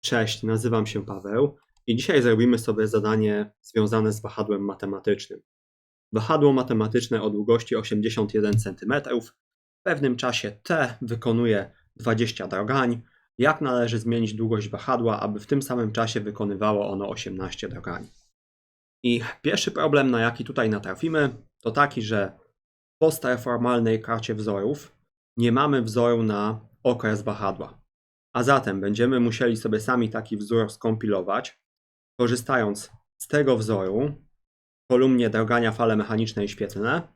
Cześć, nazywam się Paweł i dzisiaj zrobimy sobie zadanie związane z wahadłem matematycznym. Wahadło matematyczne o długości 81 cm w pewnym czasie t wykonuje 20 drogań. Jak należy zmienić długość wahadła, aby w tym samym czasie wykonywało ono 18 drogań? I pierwszy problem, na jaki tutaj natrafimy, to taki, że w postreformalnej karcie wzorów nie mamy wzoru na okres wahadła. A zatem będziemy musieli sobie sami taki wzór skompilować, korzystając z tego wzoru w kolumnie drogania fale mechaniczne i świetlne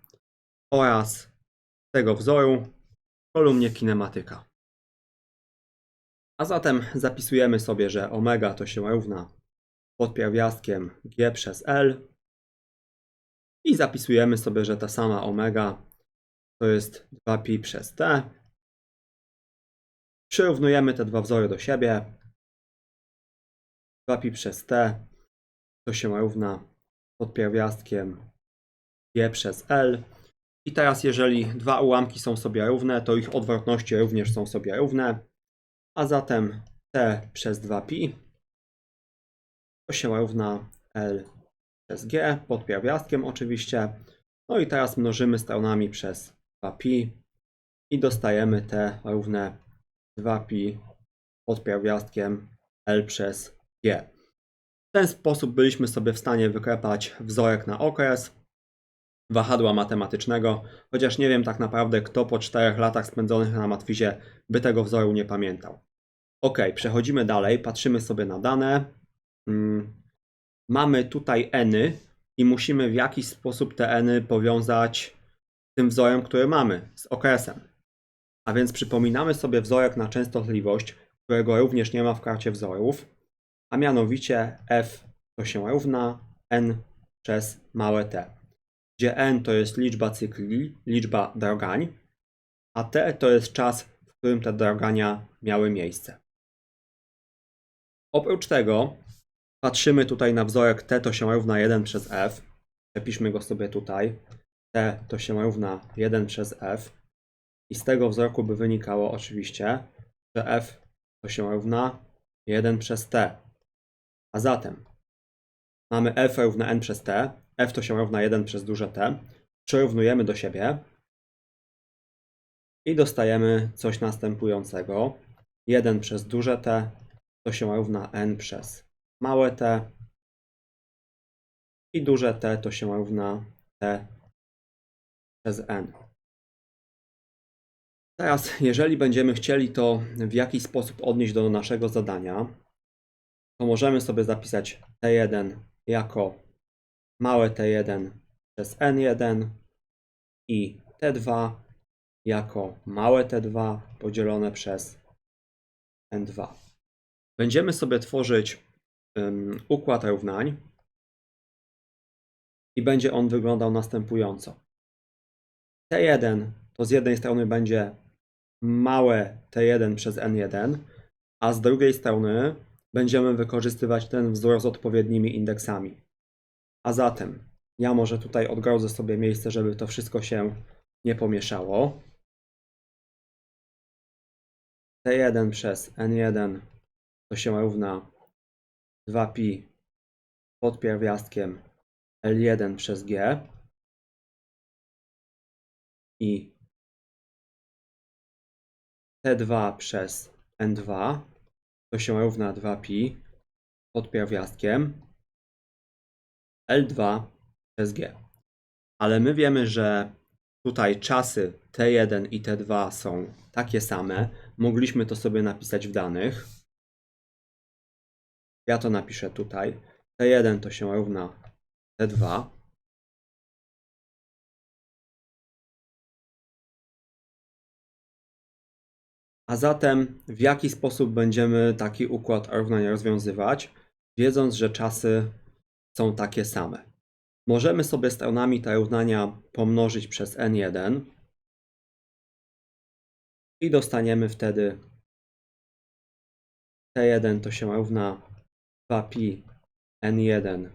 oraz z tego wzoru w kolumnie kinematyka. A zatem zapisujemy sobie, że omega to się równa pod pierwiastkiem g przez L i zapisujemy sobie, że ta sama omega to jest 2pi przez t Przyrównujemy te dwa wzory do siebie. 2pi przez t to się równa pod pierwiastkiem g przez L. I teraz jeżeli dwa ułamki są sobie równe, to ich odwrotności również są sobie równe. A zatem t przez 2pi to się równa L przez g, pod pierwiastkiem oczywiście. No i teraz mnożymy stronami przez 2pi i dostajemy te równe 2pi pod pierwiastkiem L przez G. W ten sposób byliśmy sobie w stanie wyklepać wzorek na okres wahadła matematycznego, chociaż nie wiem tak naprawdę, kto po 4 latach spędzonych na matwizie by tego wzoru nie pamiętał. Ok, przechodzimy dalej, patrzymy sobie na dane. Hmm. Mamy tutaj eny i musimy w jakiś sposób te eny powiązać z tym wzorem, który mamy, z okresem. A więc przypominamy sobie wzorek na częstotliwość, którego również nie ma w karcie wzorów, a mianowicie f to się równa n przez małe t, gdzie n to jest liczba cykli, liczba drogań, a t to jest czas, w którym te drogania miały miejsce. Oprócz tego patrzymy tutaj na wzorek t to się równa 1 przez f, przepiszmy go sobie tutaj, t to się równa 1 przez f, i z tego wzorku by wynikało oczywiście, że f to się równa 1 przez t. A zatem mamy f równa n przez t, f to się równa 1 przez duże t, przyrównujemy do siebie i dostajemy coś następującego. 1 przez duże t to się równa n przez małe t i duże t to się równa t przez n. Teraz, jeżeli będziemy chcieli to w jakiś sposób odnieść do naszego zadania, to możemy sobie zapisać T1 jako małe T1 przez N1 i T2 jako małe T2 podzielone przez N2. Będziemy sobie tworzyć um, układ równań i będzie on wyglądał następująco. T1 to z jednej strony będzie małe t1 przez n1, a z drugiej strony będziemy wykorzystywać ten wzór z odpowiednimi indeksami. A zatem ja może tutaj odgrodzę sobie miejsce, żeby to wszystko się nie pomieszało. t1 przez n1 to się równa 2pi pod pierwiastkiem L1 przez G i T2 przez N2 to się równa 2pi pod pierwiastkiem L2 przez G. Ale my wiemy, że tutaj czasy T1 i T2 są takie same. Mogliśmy to sobie napisać w danych. Ja to napiszę tutaj. T1 to się równa T2 A zatem w jaki sposób będziemy taki układ równań rozwiązywać, wiedząc, że czasy są takie same? Możemy sobie stronami te równania pomnożyć przez n1 i dostaniemy wtedy t1 to się równa 2pi n1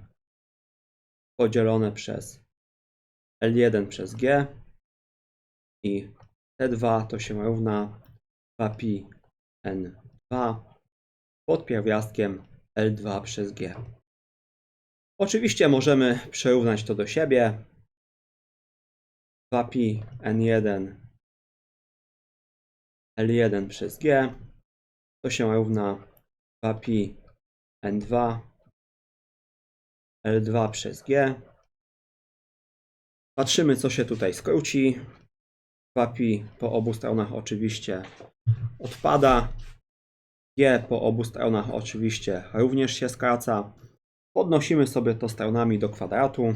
podzielone przez L1 przez G i T2 to się równa 2pi n2 pod pierwiastkiem L2 przez G. Oczywiście możemy przyrównać to do siebie. 2pi n1 L1 przez G to się równa 2pi n2 L2 przez G. Patrzymy, co się tutaj skróci. 2pi po obu stronach oczywiście odpada. G po obu stronach oczywiście również się skraca. Podnosimy sobie to stronami do kwadratu.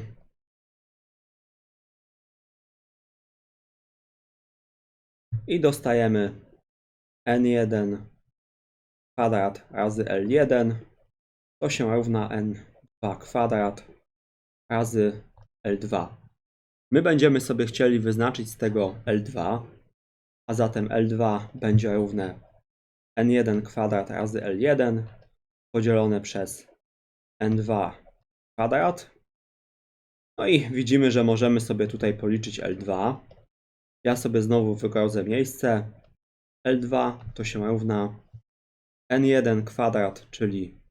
I dostajemy n1 kwadrat razy l1 to się równa n2 kwadrat razy l2. My będziemy sobie chcieli wyznaczyć z tego L2, a zatem L2 będzie równe n1 kwadrat razy L1 podzielone przez n2 kwadrat. No i widzimy, że możemy sobie tutaj policzyć L2. Ja sobie znowu wygrodzę miejsce. L2 to się równa n1 kwadrat, czyli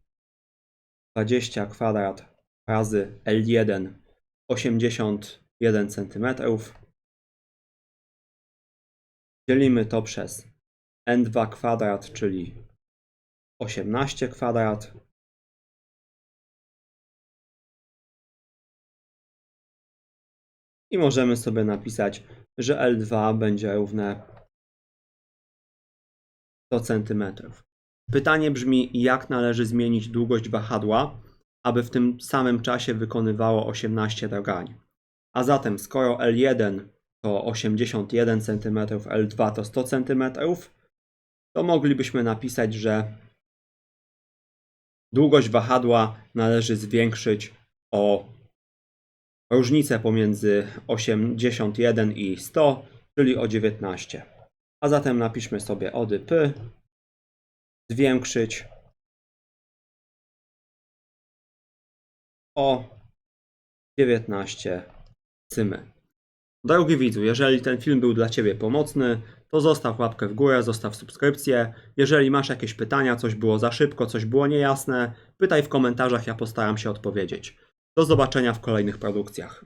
20 kwadrat razy L1 80 1 cm. Dzielimy to przez n2 kwadrat, czyli 18 kwadrat. I możemy sobie napisać, że L2 będzie równe 100 cm. Pytanie brzmi, jak należy zmienić długość wahadła, aby w tym samym czasie wykonywało 18 dogań. A zatem skoro L1 to 81 cm, L2 to 100 cm, to moglibyśmy napisać, że długość wahadła należy zwiększyć o różnicę pomiędzy 81 i 100, czyli o 19. A zatem napiszmy sobie ody P zwiększyć o 19 cymy. Drogi widzu, jeżeli ten film był dla Ciebie pomocny, to zostaw łapkę w górę, zostaw subskrypcję. Jeżeli masz jakieś pytania, coś było za szybko, coś było niejasne, pytaj w komentarzach, ja postaram się odpowiedzieć. Do zobaczenia w kolejnych produkcjach.